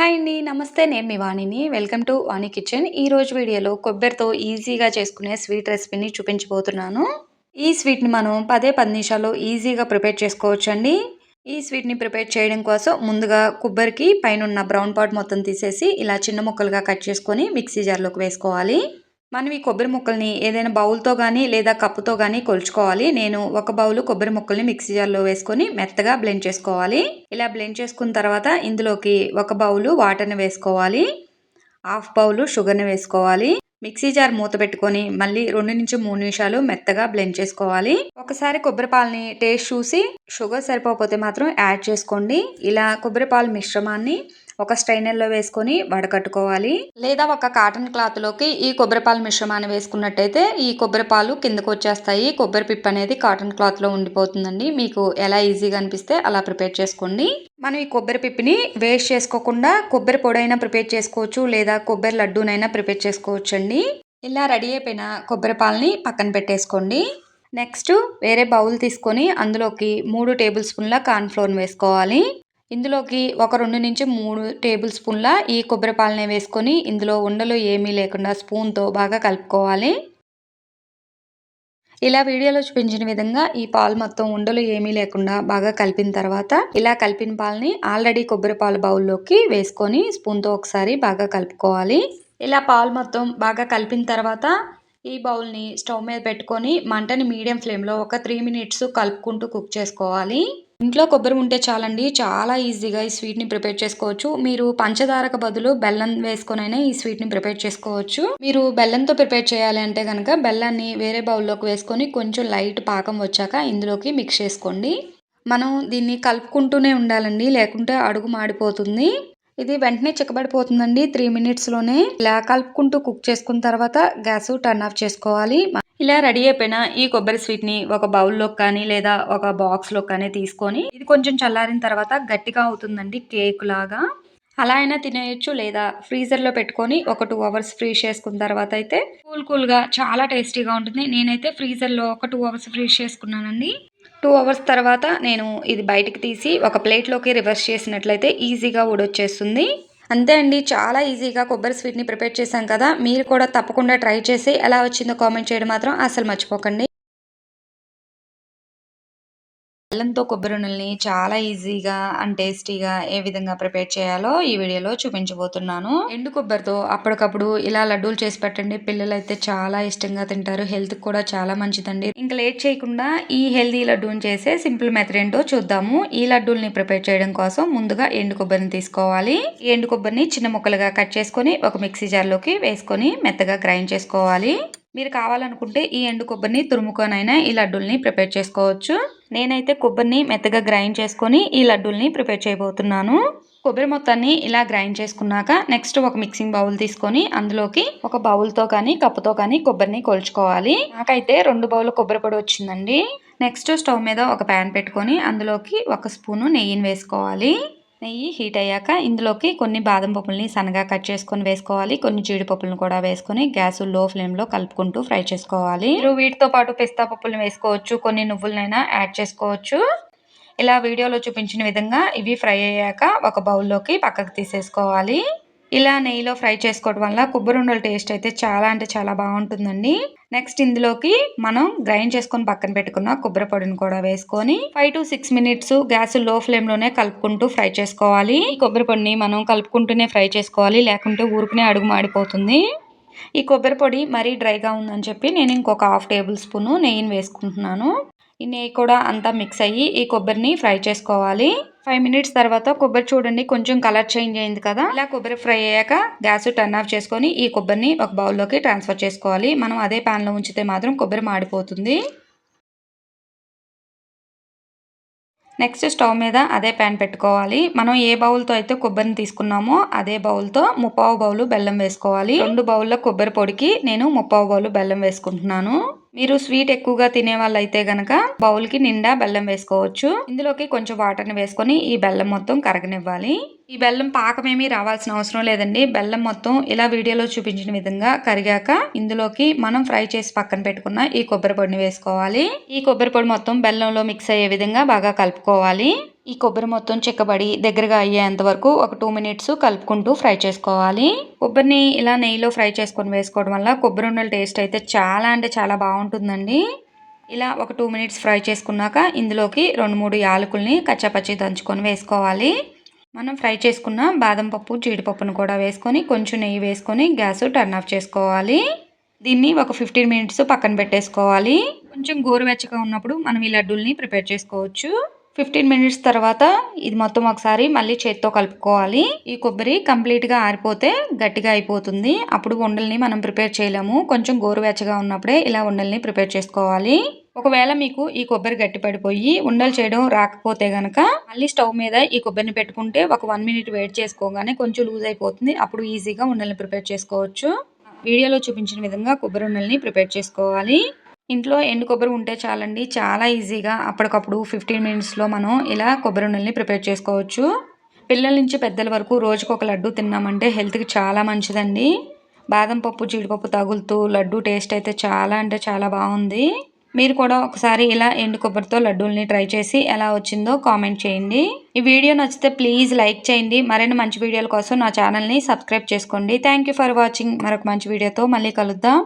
Hi అండి నమస్తే. నేను మీ వాణిని. Welcome to Vani kitchen. ఈ రోజు వీడియోలో కొబ్బరితో ఈజీగా చేసుకునే స్వీట్ రెసిపీని చూపించబోతున్నాను. ఈ స్వీట్ని మనం పదే పది నిమిషాల్లో ఈజీగా ప్రిపేర్ చేసుకోవచ్చండి. ఈ స్వీట్ని ప్రిపేర్ చేయడం కోసం ముందుగా కొబ్బరికి పైన ఉన్న బ్రౌన్ పాట్ మొత్తం తీసేసి ఇలా చిన్న ముక్కలుగా కట్ చేసుకొని మిక్సీ జార్లోకి వేసుకోవాలి. మనం ఈ కొబ్బరి ముక్కల్ని ఏదైనా బౌల్తో కానీ లేదా కప్పుతో కానీ కొలుచుకోవాలి. నేను ఒక బౌల్ కొబ్బరి ముక్కల్ని మిక్సీ జార్లో వేసుకొని మెత్తగా బ్లెండ్ చేసుకోవాలి. ఇలా బ్లెండ్ చేసుకున్న తర్వాత ఇందులోకి ఒక బౌలు వాటర్ని వేసుకోవాలి. హాఫ్ బౌలు షుగర్ని వేసుకోవాలి. మిక్సీ జార్ మూత పెట్టుకొని మళ్ళీ రెండు నుంచి మూడు నిమిషాలు మెత్తగా బ్లెండ్ చేసుకోవాలి. ఒకసారి కొబ్బరి పాలని టేస్ట్ చూసి షుగర్ సరిపోకపోతే మాత్రం యాడ్ చేసుకోండి. ఇలా కొబ్బరి పాలు మిశ్రమాన్ని ఒక స్ట్రైనర్లో వేసుకొని వడకట్టుకోవాలి. లేదా ఒక కాటన్ క్లాత్లోకి ఈ కొబ్బరిపాలు మిశ్రమాన్ని వేసుకున్నట్టయితే ఈ కొబ్బరిపాలు కిందకు వచ్చేస్తాయి. కొబ్బరి పిప్ అనేది కాటన్ క్లాత్లో ఉండిపోతుందండి. మీకు ఎలా ఈజీగా అనిపిస్తే అలా ప్రిపేర్ చేసుకోండి. మనం ఈ కొబ్బరి పిప్పిని వేస్ట్ చేసుకోకుండా కొబ్బరి పొడైనా ప్రిపేర్ చేసుకోవచ్చు. లేదా కొబ్బరి లడ్డూనైనా ప్రిపేర్ చేసుకోవచ్చు అండి ఇలా రెడీ అయిపోయిన కొబ్బరి పాలని పక్కన పెట్టేసుకోండి. నెక్స్ట్ వేరే బౌల్ తీసుకొని అందులోకి మూడు టేబుల్ స్పూన్ల కార్న్ఫ్లోర్ వేసుకోవాలి. ఇందులోకి ఒక రెండు నుంచి మూడు టేబుల్ స్పూన్ల ఈ కొబ్బరి పాలనే వేసుకొని ఇందులో ఉండలు ఏమీ లేకుండా స్పూన్తో బాగా కలుపుకోవాలి. ఇలా వీడియోలో చూపించిన విధంగా ఈ పాలు మొత్తం ఉండలు ఏమీ లేకుండా బాగా కలిపిన తర్వాత ఇలా కలిపిన పాలని ఆల్రెడీ కొబ్బరి పాలు బౌల్లోకి వేసుకొని స్పూన్తో ఒకసారి బాగా కలుపుకోవాలి. ఇలా పాలు మొత్తం బాగా కలిపిన తర్వాత ఈ బౌల్ని స్టవ్ మీద పెట్టుకొని మంటని మీడియం ఫ్లేమ్లో ఒక త్రీ మినిట్స్ కలుపుకుంటూ కుక్ చేసుకోవాలి. ఇంట్లో కొబ్బరి ఉంటే చాలండి. చాలా ఈజీగా ఈ స్వీట్ని ప్రిపేర్ చేసుకోవచ్చు. మీరు పంచదారకు బదులు బెల్లం వేసుకొనైనా ఈ స్వీట్ని ప్రిపేర్ చేసుకోవచ్చు. మీరు బెల్లంతో ప్రిపేర్ చేయాలి అంటే కనుక బెల్లాన్ని వేరే బౌల్లోకి వేసుకొని కొంచెం లైట్ పాకం వచ్చాక ఇందులోకి మిక్స్ చేసుకోండి. మనం దీన్ని కలుపుకుంటూనే ఉండాలండి. లేకుంటే అడుగు మాడిపోతుంది. ఇది వెంటనే చిక్కబడిపోతుందండి. త్రీ మినిట్స్లోనే ఇలా కలుపుకుంటూ కుక్ చేసుకున్న తర్వాత గ్యాస్ టర్న్ ఆఫ్ చేసుకోవాలి. ఇలా రెడీ అయిపోయిన ఈ కొబ్బరి స్వీట్ని ఒక బౌల్లో కానీ లేదా ఒక బాక్స్లో కానీ తీసుకొని ఇది కొంచెం చల్లారిన తర్వాత గట్టిగా అవుతుందండి కేక్ లాగా. అలా అయినా తినేయచ్చు లేదా ఫ్రీజర్లో పెట్టుకొని ఒక టూ అవర్స్ ఫ్రీజ్ చేసుకున్న తర్వాత అయితే కూల్ కూల్గా చాలా టేస్టీగా ఉంటుంది. నేనైతే ఫ్రీజర్లో ఒక టూ అవర్స్ ఫ్రీజ్ చేసుకున్నానండి. టూ అవర్స్ తర్వాత నేను ఇది బయటకు తీసి ఒక ప్లేట్లోకి రివర్స్ చేసినట్లయితే ఈజీగా ఊడొచ్చేస్తుంది. అంతే అండి. చాలా ఈజీగా కొబ్బరి స్వీట్ని ప్రిపేర్ చేశాం కదా. మీరు కూడా తప్పకుండా ట్రై చేసి ఎలా వచ్చిందో కామెంట్ చేయడం మాత్రం అసలు మర్చిపోకండి. బెల్లంతో కొబ్బరి నూనెల్ని చాలా ఈజీగా అండ్ టేస్టీగా ఏ విధంగా ప్రిపేర్ చేయాలో ఈ వీడియోలో చూపించబోతున్నాను. ఎండు కొబ్బరితో అప్పటికప్పుడు ఇలా లడ్డూలు చేసి పెట్టండి. పిల్లలు అయితే చాలా ఇష్టంగా తింటారు. హెల్త్ కూడా చాలా మంచిదండి. ఇంకా లేట్ చేయకుండా ఈ హెల్దీ లడ్డూని చేసే సింపుల్ మెథడ్ ఏంటో చూద్దాము. ఈ లడ్డూల్ని ప్రిపేర్ చేయడం కోసం ముందుగా ఎండు కొబ్బరిని తీసుకోవాలి. ఈ ఎండు కొబ్బరిని చిన్న ముక్కలుగా కట్ చేసుకొని ఒక మిక్సీ జార్లోకి వేసుకొని మెత్తగా గ్రైండ్ చేసుకోవాలి. మీరు కావాలనుకుంటే ఈ ఎండు కొబ్బరిని తురుముకొనైనా ఈ లడ్డూల్ని ప్రిపేర్ చేసుకోవచ్చు. నేనైతే కొబ్బరిని మెత్తగా గ్రైండ్ చేసుకొని ఈ లడ్డూల్ని ప్రిపేర్ చేయబోతున్నాను. కొబ్బరి మొత్తాన్ని ఇలా గ్రైండ్ చేసుకున్నాక నెక్స్ట్ ఒక మిక్సింగ్ బౌల్ తీసుకొని అందులోకి ఒక బౌల్తో కానీ కప్పుతో కానీ కొబ్బరిని కొలుచుకోవాలి. నాకైతే రెండు బౌల్ కొబ్బరి పొడి వచ్చిందండి. నెక్స్ట్ స్టవ్ మీద ఒక ప్యాన్ పెట్టుకొని అందులోకి ఒక స్పూను నెయ్యిని వేసుకోవాలి. నెయ్యి హీట్ అయ్యాక ఇందులోకి కొన్ని బాదం పప్పుల్ని సన్నగా కట్ చేసుకొని వేసుకోవాలి. కొన్ని జీడిపప్పులను కూడా వేసుకొని గ్యాస్లో ఫ్లేమ్లో కలుపుకుంటూ ఫ్రై చేసుకోవాలి. మీరు వీటితో పాటు పిస్తా పప్పులను వేసుకోవచ్చు. కొన్ని నువ్వులనైనా యాడ్ చేసుకోవచ్చు. ఇలా వీడియోలో చూపించిన విధంగా ఇవి ఫ్రై అయ్యాక ఒక బౌల్లోకి పక్కకు తీసేసుకోవాలి. ఇలా నెయ్యిలో ఫ్రై చేసుకోవడం వల్ల కొబ్బరి ఉండల టేస్ట్ అయితే చాలా అంటే చాలా బాగుంటుందండి. నెక్స్ట్ ఇందులోకి మనం గ్రైండ్ చేసుకొని పక్కన పెట్టుకున్న కొబ్బరి పొడిని కూడా వేసుకొని ఫైవ్ టు సిక్స్ మినిట్స్ గ్యాస్లో ఫ్లేమ్లోనే కలుపుకుంటూ ఫ్రై చేసుకోవాలి. ఈ కొబ్బరి పొడిని మనం కలుపుకుంటూనే ఫ్రై చేసుకోవాలి లేకుంటే ఊరికనే అడుగు మాడిపోతుంది. ఈ కొబ్బరి పొడి మరీ డ్రైగా ఉందని చెప్పి నేను ఇంకొక హాఫ్ టేబుల్ స్పూన్ నెయ్యిని వేసుకుంటున్నాను. ఈ నెయ్యి కూడా అంతా మిక్స్ అయ్యి ఈ కొబ్బరిని ఫ్రై చేసుకోవాలి. ఫైవ్ మినిట్స్ తర్వాత కొబ్బరి చూడండి కొంచెం కలర్ చేంజ్ అయింది కదా. ఇలా కొబ్బరి ఫ్రై అయ్యాక గ్యాస్ టర్న్ ఆఫ్ చేసుకొని ఈ కొబ్బరిని ఒక బౌల్లోకి ట్రాన్స్ఫర్ చేసుకోవాలి. మనం అదే ప్యాన్లో ఉంచితే మాత్రం కొబ్బరి మాడిపోతుంది. నెక్స్ట్ స్టవ్ మీద అదే ప్యాన్ పెట్టుకోవాలి. మనం ఏ బౌల్తో అయితే కొబ్బరిని తీసుకున్నామో అదే బౌల్తో ముప్పావు బౌలు బెల్లం వేసుకోవాలి. రెండు బౌల్లో కొబ్బరి పొడికి నేను ముప్పావు బౌలు బెల్లం వేసుకుంటున్నాను. మీరు స్వీట్ ఎక్కువగా తినే వాళ్ళైతే గనక బౌల్కి నిండా బెల్లం వేసుకోవచ్చు. ఇందులోకి కొంచెం వాటర్ని వేసుకొని ఈ బెల్లం మొత్తం కరగనివ్వాలి. ఈ బెల్లం పాకమేమీ రావాల్సిన అవసరం లేదండి. బెల్లం మొత్తం ఇలా వీడియోలో చూపించిన విధంగా కరిగాక ఇందులోకి మనం ఫ్రై చేసి పక్కన పెట్టుకున్న ఈ కొబ్బరి పొడిని వేసుకోవాలి. ఈ కొబ్బరి పొడి మొత్తం బెల్లంలో మిక్స్ అయ్యే విధంగా బాగా కలుపుకోవాలి. ఈ కొబ్బరి మొత్తం చిక్కబడి దగ్గరగా అయ్యేంత వరకు ఒక టూ మినిట్స్ కలుపుకుంటూ ఫ్రై చేసుకోవాలి. కొబ్బరిని ఇలా నెయ్యిలో ఫ్రై చేసుకొని వేసుకోవడం వల్ల కొబ్బరి ఉండల టేస్ట్ అయితే చాలా అంటే చాలా బాగుంటుందండి. ఇలా ఒక టూ మినిట్స్ ఫ్రై చేసుకున్నాక ఇందులోకి రెండు మూడు యాలకుల్ని కచ్చాపచ్చి దంచుకొని వేసుకోవాలి. మనం ఫ్రై చేసుకున్న బాదం పప్పు జీడిపప్పును కూడా వేసుకొని కొంచెం నెయ్యి వేసుకొని గ్యాస్ టర్న్ ఆఫ్ చేసుకోవాలి. దీన్ని ఒక ఫిఫ్టీన్ మినిట్స్ పక్కన పెట్టేసుకోవాలి. కొంచెం గోరువెచ్చగా ఉన్నప్పుడు మనం ఈ లడ్డూల్ని ప్రిపేర్ చేసుకోవచ్చు. ఫిఫ్టీన్ మినిట్స్ తర్వాత ఇది మొత్తం ఒకసారి మళ్ళీ చేత్తో కలుపుకోవాలి. ఈ కొబ్బరి కంప్లీట్గా ఆరిపోతే గట్టిగా అయిపోతుంది. అప్పుడు ఉండల్ని మనం ప్రిపేర్ చేయలేము. కొంచెం గోరువెచ్చగా ఉన్నప్పుడే ఇలా ఉండల్ని ప్రిపేర్ చేసుకోవాలి. ఒకవేళ మీకు ఈ కొబ్బరి గట్టి పడిపోయి ఉండలు చేయడం రాకపోతే గనక మళ్ళీ స్టవ్ మీద ఈ కొబ్బరిని పెట్టుకుంటే ఒక వన్ మినిట్ వెయిట్ చేసుకోగానే కొంచెం లూజ్ అయిపోతుంది. అప్పుడు ఈజీగా ఉండల్ని ప్రిపేర్ చేసుకోవచ్చు. వీడియోలో చూపించిన విధంగా కొబ్బరి ఉండల్ని ప్రిపేర్ చేసుకోవాలి. ఇంట్లో ఎండు కొబ్బరి ఉంటే చాలండి చాలా ఈజీగా. అప్పటికప్పుడు ఫిఫ్టీన్ మినిట్స్లో మనం ఇలా కొబ్బరి నూనెల్ని ప్రిపేర్ చేసుకోవచ్చు. పిల్లల నుంచి పెద్దల వరకు రోజుకు ఒక లడ్డు తిన్నామంటే హెల్త్కి చాలా మంచిదండి. బాదం పప్పు జీడిపప్పు తగులుతూ లడ్డు టేస్ట్ అయితే చాలా అంటే చాలా బాగుంది. మీరు కూడా ఒకసారి ఇలా ఎండు కొబ్బరితో లడ్డూల్ని ట్రై చేసి ఎలా వచ్చిందో కామెంట్ చేయండి. ఈ వీడియో నచ్చితే ప్లీజ్ లైక్ చేయండి. మరిన్ని మంచి వీడియోల కోసం నా ఛానల్ని సబ్స్క్రైబ్ చేసుకోండి. థ్యాంక్ ఫర్ వాచింగ్ మరొక మంచి వీడియోతో మళ్ళీ కలుద్దాం.